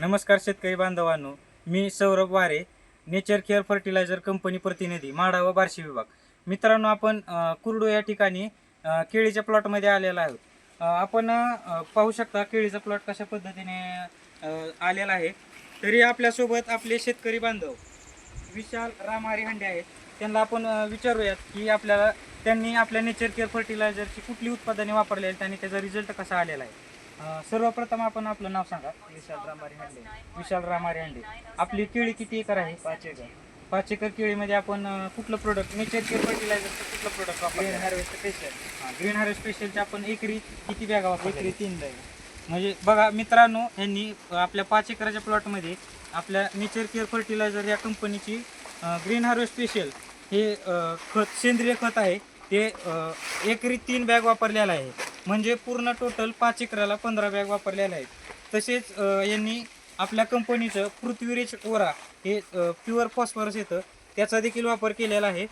नमस्कार शेतकरी बांधवांनो मी सौरभ वारे नेचर केअर फर्टिलायझर कंपनी प्रतिनिधी माढा व बार्शी विभाग. मित्रांनो आपण कुरडू या ठिकाणी केळीच्या प्लॉटमध्ये आलेला आहोत. आपण पाहू शकता केळीचा प्लॉट कशा पद्धतीने आलेला आहे. तरी आपल्यासोबत आपले शेतकरी बांधव विशाल रामहारी हंडे आहेत. त्यांना आपण विचारूयात की आपल्याला त्यांनी आपल्या नेचर केअर फर्टिलायझरची कुठली उत्पादने वापरली आहेत आणि त्याचा रिझल्ट कसा आलेला आहे. सर्वप्रथम आपण आपलं नाव सांगा. विशाल रामारी हांडे. विशाल रामारे हंडे. आपली केळी किती एकर आहे? पाच एकर. पाच एकर केळीमध्ये आपण अ, कुठलं प्रोडक्ट नेचर केअर फर्टिलायझरचं कुठलं प्रोडक्ट ग्रीन वापरलं हार्वेस्ट स्पेशल ग्रीन हार्वेस्ट स्पेशलचे आपण एकरी किती बॅगा वापरले एकरी तीन बॅग. म्हणजे बघा मित्रांनो यांनी आपल्या पाच एकराच्या प्लॉटमध्ये आपल्या नेचर केअर फर्टिलायझर या कंपनीची ग्रीन हार्वेस्ट स्पेशल हे अ, खत सेंद्रिय खत आहे. ते अ, एकरी तीन बॅग वापरलेलं आहे. म्हणजे पूर्ण टोटल पाच एकराला पंधरा बॅग वापरलेल्या आहेत. तसेच यांनी आपल्या कंपनीचं पृथ्वीरेज ओरा हे प्युअर फॉस्फरस येतं त्याचा देखील वापर केलेला आहे.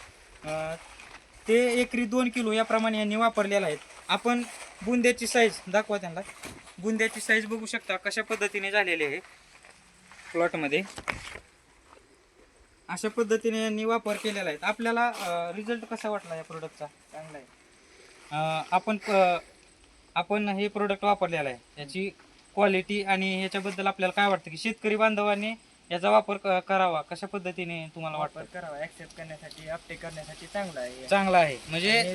ते एकरी दोन किलो याप्रमाणे यांनी वापरलेला आहेत. आपण बुंद्याची साईज दाखवा त्यांना. बुंद्याची साईज बघू शकता कशा पद्धतीने झालेली आहे प्लॉटमध्ये अशा पद्धतीने यांनी वापर केलेला आहे. आपल्याला रिझल्ट कसा वाटला या प्रोडक्टचा चांगला आहे. आपण आपण हे प्रोडक्ट वापरलेलं आहे. याची क्वालिटी आणि ह्याच्याबद्दल आपल्याला काय वाटतं की शेतकरी बांधवांनी याचा वापर क- करावा? कशा पद्धतीने तुम्हाला वापर वाटतं? करावा ऍक्सेप्ट करण्यासाठी अपटेक करण्यासाठी चांगला आहे. चांगला आहे. म्हणजे आणि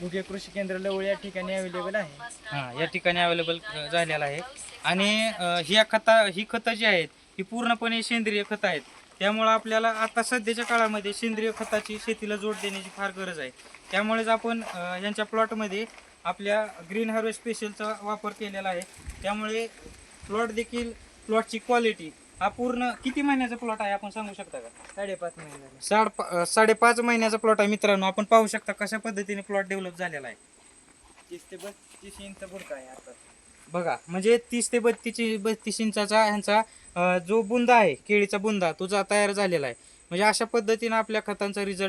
मुगे कृषी केंद्र लवळ या ठिकाणी अवेलेबल आहे. हा या ठिकाणी अवेलेबल झालेला आहे. आणि अ, ह्या खता ही खतं जी आहेत ही पूर्णपणे सेंद्रिय खतं आहेत. त्यामुळं आपल्याला आता सध्याच्या काळामध्ये सेंद्रिय खताची शेतीला जोड देण्याची फार गरज आहे. त्यामुळेच आपण यांच्या प्लॉटमध्ये आपल्या ग्रीन हार्वेस्ट स्पेशलचा वापर केलेला आहे. त्यामुळे प्लॉट देखील प्लॉटची क्वालिटी हा पूर्ण किती महिन्याचा प्लॉट आहे आपण सांगू शकता का? साडेपाच महिने झाले साड पा- साडेपाच महिन्याचा प्लॉट आहे मित्रांनो. आपण पाहू शकता कशा पद्धतीने प्लॉट डेव्हलप झालेला आहे. तीस ते बत्तीस इंच बुडका आहे आता. बघा म्हणजे तीस ते बत्तीस बत्तीस इंचाचा ह्यांचा जो बुंदा आहे केळीचा बुंदा तो जा तयार झालेला आहे. म्हणजे अशा पद्धतीने आपल्या खतांचा रिझल्ट